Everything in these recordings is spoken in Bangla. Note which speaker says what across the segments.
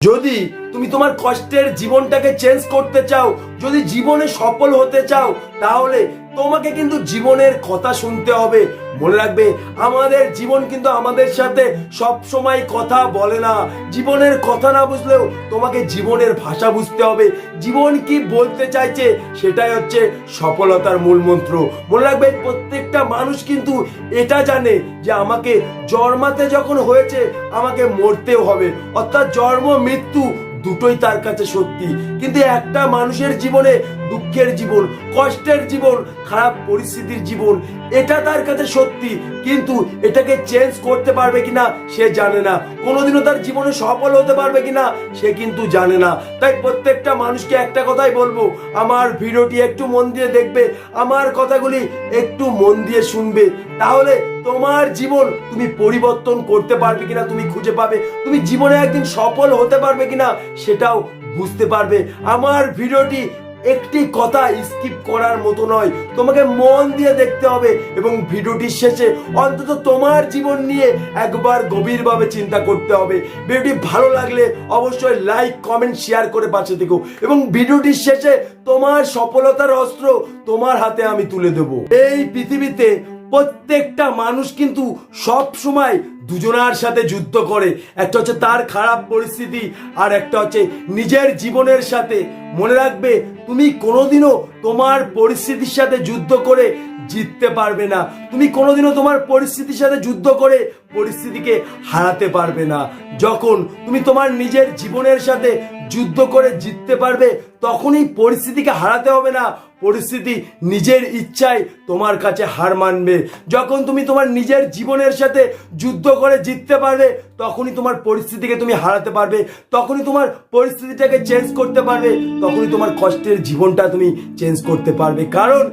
Speaker 1: যদি তুমি তোমার কষ্টের জীবনটাকে চেঞ্জ করতে চাও যদি জীবনে সফল হতে চাও তাহলে তোমাকে কিন্তু জীবনের কথা শুনতে হবে। মনে রাখবে, আমাদের জীবন কিন্তু আমাদের সাথে সব সময় কথা বলে না। জীবনের কথা না বুঝলেও তোমাকে জীবনের ভাষা বুঝতে হবে। জীবন কি বলতে চাইছে সেটাই হচ্ছে সফলতার মূল মন্ত্র। মনে রাখবে, প্রত্যেকটা মানুষ কিন্তু এটা জানে যে আমাকে জন্মাতে যখন হয়েছে আমাকে মরতেও হবে। অর্থাৎ জন্ম, মৃত্যু দুটোই তার কাছে সত্যি। কিন্তু একটা মানুষের জীবনে দুঃখের জীবন, কষ্টের জীবন, খারাপ পরিস্থিতির জীবন, এটা তার কাছে সত্যি, কিন্তু এটাকে চেঞ্জ করতে পারবে কিনা সে জানে না। কোনোদিনও তার জীবনে সফল হতে পারবে কিনা সে কিন্তু জানে না। তাই প্রত্যেকটা মানুষকে একটা কথাই বলব, আমার ভিডিওটি একটু মন দিয়ে দেখবে, আমার কথাগুলি একটু মন দিয়ে শুনবে। তাহলে তোমার জীবন তুমি পরিবর্তন করতে পারবে কিনা তুমি খুঁজে পাবে, তুমি জীবনে একদিন সফল হতে পারবে কিনা সেটাও বুঝতে পারবে। আমার ভিডিওটি একটি কথা স্কিপ করার মতো নয়। তোমাকে মন দিয়ে দেখতে হবে এবং ভিডিওটির শেষে অন্তত তোমার জীবন নিয়ে একবার গভীরভাবে চিন্তা করতে হবে। ভিডিওটি ভালো লাগলে অবশ্যই লাইক কমেন্ট শেয়ার করে পাশে থেকো এবং ভিডিওটির শেষে তোমার সফলতার অস্ত্র তোমার হাতে আমি তুলে দেব। এই পৃথিবীতে প্রত্যেকটা মানুষ কিন্তু সব সময় দুজনার সাথে যুদ্ধ করে। একটা হচ্ছে তার খারাপ পরিস্থিতি, আর একটা হচ্ছে নিজের জীবনের সাথে। মনে রাখবে, তুমি কোনোদিনও তোমার পরিস্থিতির সাথে যুদ্ধ করে জিততে পারবে না। তুমি কোনোদিনও তোমার পরিস্থিতির সাথে যুদ্ধ করে পরিস্থিতিকে হারাতে পারবে না। যখন তুমি তোমার নিজের জীবনের সাথে যুদ্ধ করে জিততে পারবে, তখনই পরিস্থিতিকে হারাতে হবে না। পরিস্থিতি নিজের ইচ্ছায় তোমার কাছে হার মানবে। যখন তুমি তোমার নিজের জীবনের সাথে যুদ্ধ করে জিততে পারবে, তখনই তোমার পরিস্থিতিকে তুমি হারাতে পারবে, তখনই তোমার পরিস্থিতিটাকে চেঞ্জ করতে পারবে, তখনই তোমার কষ্টের জীবনটা তুমি চেঞ্জ করতে পারবে। কারণ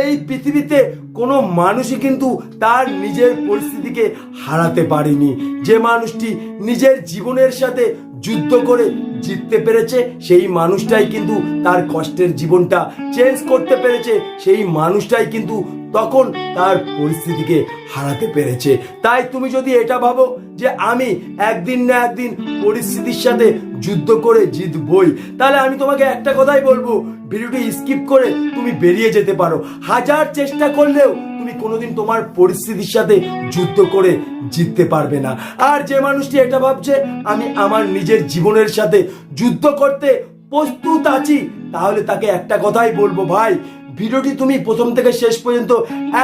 Speaker 1: এই পৃথিবীতে কোনো মানুষই কিন্তু তার নিজের পরিস্থিতিকে হারাতে পারেনি। যে মানুষটি নিজের জীবনের সাথে যুদ্ধ করে জিততে পেরেছে, সেই মানুষটাই কিন্তু তার কষ্টের জীবনটা চেঞ্জ করতে পেরেছে, সেই মানুষটাই কিন্তু তখন তার পরিস্থিতিকে হারাতে পেরেছে। তাই তুমি যদি এটা ভাবো যে আমি একদিন না একদিন পরিস্থিতির সাথে যুদ্ধ করে জিতবই, তাহলে আমি তোমাকে একটা কথাই বলব, ভিডিওটি স্কিপ করে তুমি বেরিয়ে যেতে পারো। হাজার চেষ্টা করলেও তুমি কোনোদিন তোমার পরিস্থিতির সাথে যুদ্ধ করে জিততে পারবে না। আর যে মানুষটি এটা ভাবছে, আমি আমার নিজের জীবনের সাথে যুদ্ধ করতে প্রস্তুত আছি, তাহলে তাকে একটা কথাই বলব, ভাই ভিডিওটি তুমি প্রথম থেকে শেষ পর্যন্ত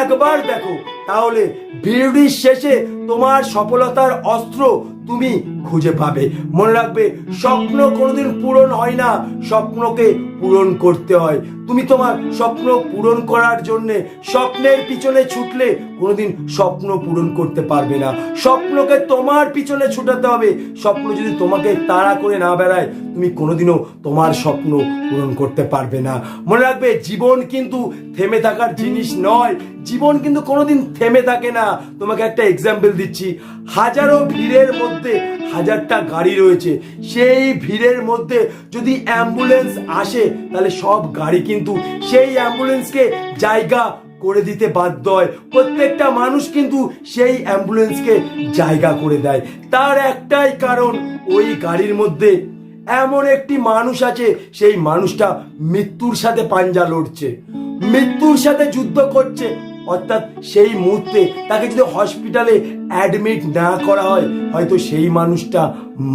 Speaker 1: একবার দেখো। তাহলে ভিডিওটির শেষে তোমার সফলতার অস্ত্র তুমি খুঁজে পাবে। মনে রাখবে, স্বপ্ন কোনোদিন পূরণ হয় না। স্বপ্নকে পূরণ করতে হয়। তুমি তোমার স্বপ্ন পূরণ করার জন্যে স্বপ্নের পিছনে ছুটলে কোনোদিন স্বপ্ন পূরণ করতে পারবে না। স্বপ্নকে তোমার পিছনে ছুটাতে হবে। স্বপ্ন যদি তোমাকে তাড়া করে না বেড়ায়, তুমি কোনোদিনও তোমার স্বপ্ন পূরণ করতে পারবে না। মনে রাখবে, জীবন কিন্তু থেমে থাকার জিনিস নয়। জীবন কিন্তু কোনোদিন থেমে থাকে না। তোমাকে একটা এক্সাম্পল দিচ্ছি। হাজারো ভিড়ের মধ্যে হাজারটা গাড়ি রয়েছে। সেই ভিড়ের মধ্যে যদি অ্যাম্বুলেন্স আসে, তাহলে সব গাড়ি কিন্তু সেই অ্যাম্বুলেন্সকে জায়গা করে দিতে বাধ্য হয়। প্রত্যেকটা মানুষ কিন্তু সেই অ্যাম্বুলেন্সকে জায়গা করে দেয়। তার একটাই কারণ, ওই গাড়ির মধ্যে এমন একটি মানুষ আছে, সেই মানুষটা মৃত্যুর সাথে পাঞ্জা লড়ছে। মৃত্যুর সাথে যুদ্ধ করছে। অর্থাৎ সেই মুহূর্তে তাকে যদি হসপিটালে অ্যাডমিট না করা হয়, হয়তো সেই মানুষটা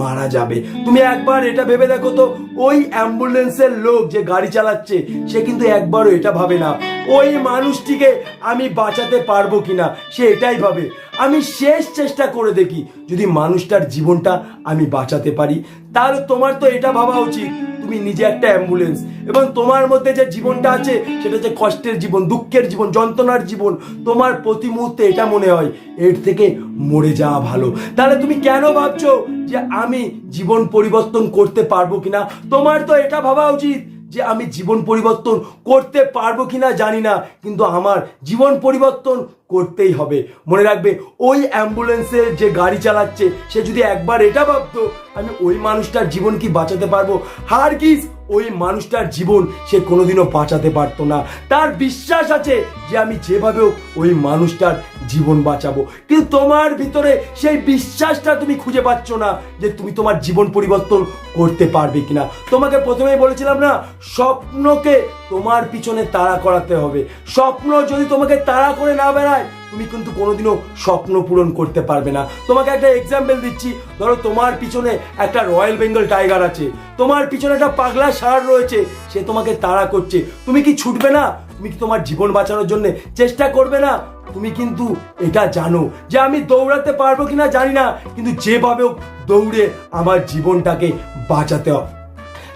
Speaker 1: মারা যাবে। তুমি একবার এটা ভেবে দেখো তো, ওই অ্যাম্বুলেন্সের লোক যে গাড়ি চালাচ্ছে, সে কিন্তু একবারও এটা ভাবে না। ওই মানুষটিকে আমি বাঁচাতে পারব কিনা, সে এটাই ভাবে। আমি শেষ চেষ্টা করে দেখি যদি মানুষটার জীবনটা আমি বাঁচাতে পারি। তাহলে তোমার তো এটা ভাবা উচিত। তুমি নিজে একটা অ্যাম্বুলেন্স এবং তোমার মধ্যে যে জীবনটা আছে, সেটা হচ্ছে কষ্টের জীবন, দুঃখের জীবন, যন্ত্রণার জীবন, তোমার প্রতি মুহূর্তে এটা মনে হয়, এর থেকে মরে যাওয়া ভালো। তাহলে তুমি কেন ভাবছ যে আমি জীবন পরিবর্তন করতে পারব কিনা? তোমার তো এটা ভাবা উচিত যে আমি জীবন পরিবর্তন করতে পারব কিনা জানি না, কিন্তু আমার জীবন পরিবর্তন করতেই হবে। মনে রাখবে, ওই অ্যাম্বুলেন্সের যে গাড়ি চালাচ্ছে, সে যদি একবার এটা ভাবতো, আমি ওই মানুষটার জীবন কি বাঁচাতে পারব? হার কিস ওই মানুষটার জীবন সে কোনোদিনও বাঁচাতে পারতো না। তার বিশ্বাস আছে যে আমি যেভাবে হোক ওই মানুষটার জীবন বাঁচাবো। কিন্তু তোমার ভিতরে সেই বিশ্বাসটা তুমি খুঁজে পাচ্ছ না যে তুমি তোমার জীবন পরিবর্তন করতে পারবে কিনা। তোমাকে প্রথমেই বলেছিলাম না, স্বপ্নকে তোমার পিছনে তাড়া করাতে হবে। স্বপ্ন যদি তোমাকে তাড়া করে না বেড়ায়, তুমি কিন্তু কোনোদিনও স্বপ্ন পূরণ করতে পারবে না। তোমাকে একটা এক্সাম্পল দিচ্ছি। ধরো তোমার পিছনে একটা রয়্যাল বেঙ্গল টাইগার আছে। তোমার পিছনে একটা পাগলা ষাঁড় রয়েছে। সে তোমাকে তাড়া করছে। তুমি কি ছুটবে না? তুমি কি তোমার জীবন বাঁচানোর জন্য চেষ্টা করবে না? তুমি কিন্তু এটা জানো যে আমি দৌড়াতে পারব কিনা জানি না। কিন্তু যেভাবে দৌড়ে আমার জীবনটাকে বাঁচাতে হবে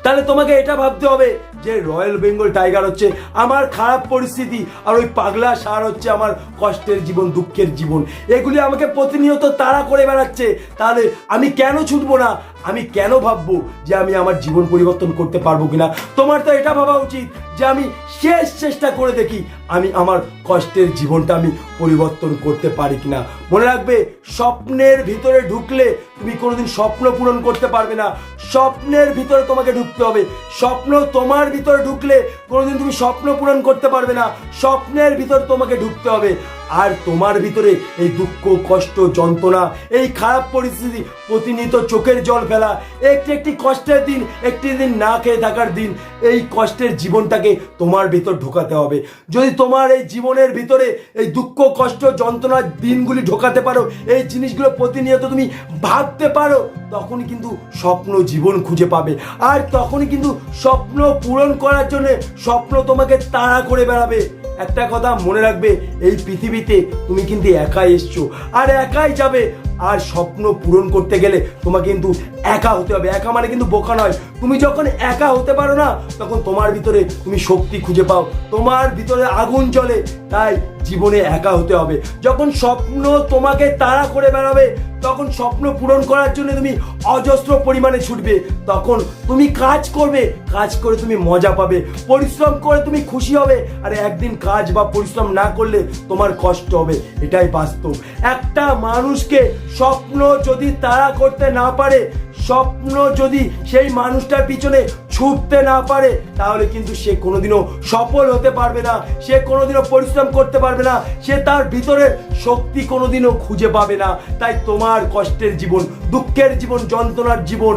Speaker 1: তাহলে তোমাকে এটা ভাবতে হবে যে রয়্যাল বেঙ্গল টাইগার হচ্ছে আমার খারাপ পরিস্থিতি আর ওই পাগলা সার হচ্ছে আমার কষ্টের জীবন, দুঃখের জীবন। এগুলি আমাকে প্রতিনিয়ত তারা করে বেড়াচ্ছে। তাহলে আমি কেন ছুটবো না? আমি কেন ভাববো যে আমি আমার জীবন পরিবর্তন করতে পারব কিনা? তোমার তো এটা ভাবা উচিত যে আমি শেষ চেষ্টা করে দেখি আমি আমার কষ্টের জীবনটা আমি পরিবর্তন করতে পারি কিনা? মনে রাখবে, স্বপ্নের ভিতরে ঢুকলে তুমি কোনোদিন স্বপ্ন পূরণ করতে পারবে না। স্বপ্নের ভিতরে তোমাকে ঢুকতে হবে। স্বপ্ন তোমার ভিতরে ঢুকলে কোনোদিন তুমি স্বপ্ন পূরণ করতে পারবে না। স্বপ্নের ভিতর তোমাকে ঢুকতে হবে। আর তোমার ভিতরে এই দুঃখ, কষ্ট, যন্ত্রণা, এই খারাপ পরিস্থিতি, প্রতিনিয়ত চোখের জল ফেলা, একটি একটি কষ্টের দিন, একটি দিন না খেয়ে থাকার দিন, এই কষ্টের জীবনটাকে তোমার ভিতর ঢোকাতে হবে। যদি তোমার এই জীবনের ভিতরে এই দুঃখ, কষ্ট যন্ত্রণার দিনগুলি ঢোকাতে পারো, এই জিনিসগুলো প্রতিনিয়ত তুমি ভাবতে পারো, তখনই কিন্তু স্বপ্ন জীবন খুঁজে পাবে। আর তখনই কিন্তু স্বপ্ন পূরণ করার জন্য স্বপ্ন তোমাকে তাড়া করে বেড়াবে। একটা কথা মনে রাখবে, এই পৃথিবীতে তুমি কিন্তু একাই এসছো, আর একাই যাবে। আর স্বপ্ন পূরণ করতে গেলে তোমাকে কিন্তু একা হতে হবে। একা মানে কিন্তু বোকা নয় তুমি যখন একা হতে পারো না, তখন তোমার ভিতরে তুমি শক্তি খুঁজে পাও। তোমার ভিতরে আগুন চলে তাই জীবনে একা হতে হবে। যখন স্বপ্ন তোমাকে তাড়া করে বেড়াবে, তখন স্বপ্ন পূরণ করার জন্য তুমি অজস্র পরিমাণে ছুটবে। তখন তুমি কাজ করবে, কাজ করে তুমি মজা পাবে। পরিশ্রম করে তুমি খুশি হবে। আর একদিন কাজ বা পরিশ্রম না করলে তোমার কষ্ট হবে। এটাই বাস্তব। একটা মানুষকে স্বপ্ন যদি তাড়া করতে না পারে স্বপ্ন যদি সেই মানুষটার পিছনে ছুটতে না পারে, তাহলে কিন্তু সে কোনোদিনও সফল হতে পারবে না, সে কোনোদিনও পরিশ্রম করতে পারবে না, সে তার ভিতরের শক্তি কোনোদিনও খুঁজে পাবে না। তাই তোমার কষ্টের জীবন, দুঃখের জীবন, যন্ত্রণার জীবন,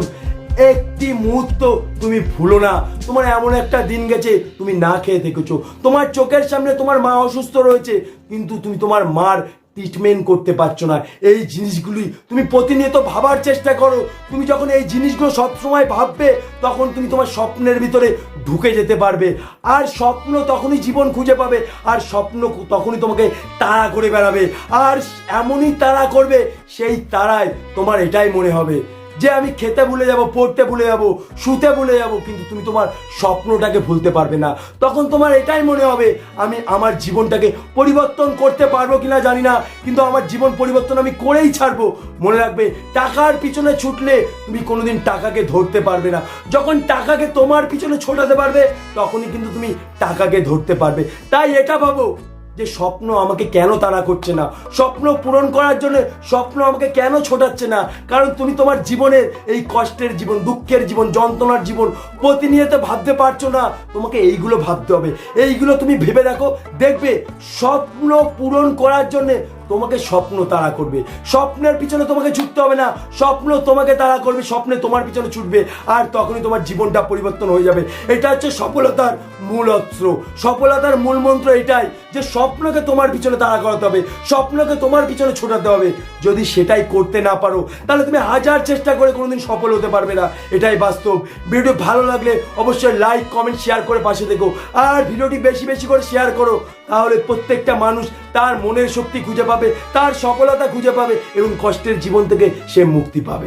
Speaker 1: একটি মুহূর্ত তুমি ভুলো না। তোমার এমন একটা দিন গেছে, তুমি না খেয়ে থেকেছো। তোমার চোখের সামনে তোমার মা অসুস্থ রয়েছে, কিন্তু তুমি তোমার মার ট্রিটমেন্ট করতে পারছ না। এই জিনিসগুলি তুমি প্রতিনিয়ত ভাবার চেষ্টা করো। তুমি যখন এই জিনিসগুলো সবসময় ভাববে, তখন তুমি তোমার স্বপ্নের ভিতরে ঢুকে যেতে পারবে। আর স্বপ্ন তখনই জীবন খুঁজে পাবে, আর স্বপ্ন তখনই তোমাকে তাড়া করে বেড়াবে। আর এমনই তাড়া করবে, সেই তাড়ায় তোমার এটাই মনে হবে। যে আমি খেতে ভুলে যাব, পড়তে ভুলে যাব, শুতে ভুলে যাব, কিন্তু তুমি তোমার স্বপ্নটাকে ভুলতে পারবে না। তখন তোমার এটাই মনে হবে, আমি আমার জীবনটাকে পরিবর্তন করতে পারব কিনা জানি না, কিন্তু আমার জীবন পরিবর্তন আমি করেই ছাড়বো। মনে রাখবে, টাকার পিছনে ছুটলে তুমি কোনোদিন টাকাকে ধরতে পারবে না। যখন টাকাকে তোমার পিছনে ছোটাতে পারবে, তখনই কিন্তু তুমি টাকাকে ধরতে পারবে। তাই এটা ভাবো যে স্বপ্ন আমাকে কেন তাড়া করছে না? স্বপ্ন পূরণ করার জন্য স্বপ্ন আমাকে কেন ছোটাচ্ছে না? কারণ তুমি তোমার জীবনের এই কষ্টের জীবন, দুঃখের জীবন, যন্ত্রণার জীবন প্রতিনিয়ত ভাবতে পারছ না। তোমাকে এইগুলো ভাবতে হবে। এইগুলো তুমি ভেবে দেখো। দেখবে স্বপ্ন পূরণ করার জন্যে তোমাকে স্বপ্ন তাড়া করবে। স্বপ্নের পিছনে তোমাকে ছুটতে হবে না। স্বপ্ন তোমাকে তাড়া করবে, স্বপ্নে তোমার পিছনে ছুটবে আর তখনই তোমার জীবনটা পরিবর্তন হয়ে যাবে। এটা হচ্ছে সফলতার মূল অস্ত্র। সফলতার মূল মন্ত্র এটাই যে স্বপ্নকে তোমার পিছনে তাড়া করাতে হবে, স্বপ্নকে তোমার পিছনে ছোটাতে হবে। যদি সেটাই করতে না পারো, তাহলে তুমি হাজার চেষ্টা করে কোনোদিন সফল হতে পারবে না। এটাই বাস্তব। ভিডিও ভালো লাগলে অবশ্যই লাইক কমেন্ট শেয়ার করে পাশে দেখো আর ভিডিওটি বেশি বেশি করে শেয়ার করো। তাহলে প্রত্যেকটা মানুষ তার মনের শক্তি খুঁজে পাবে, তার সফলতা খুঁজে পাবে এবং কষ্টের জীবন থেকে সে মুক্তি পাবে।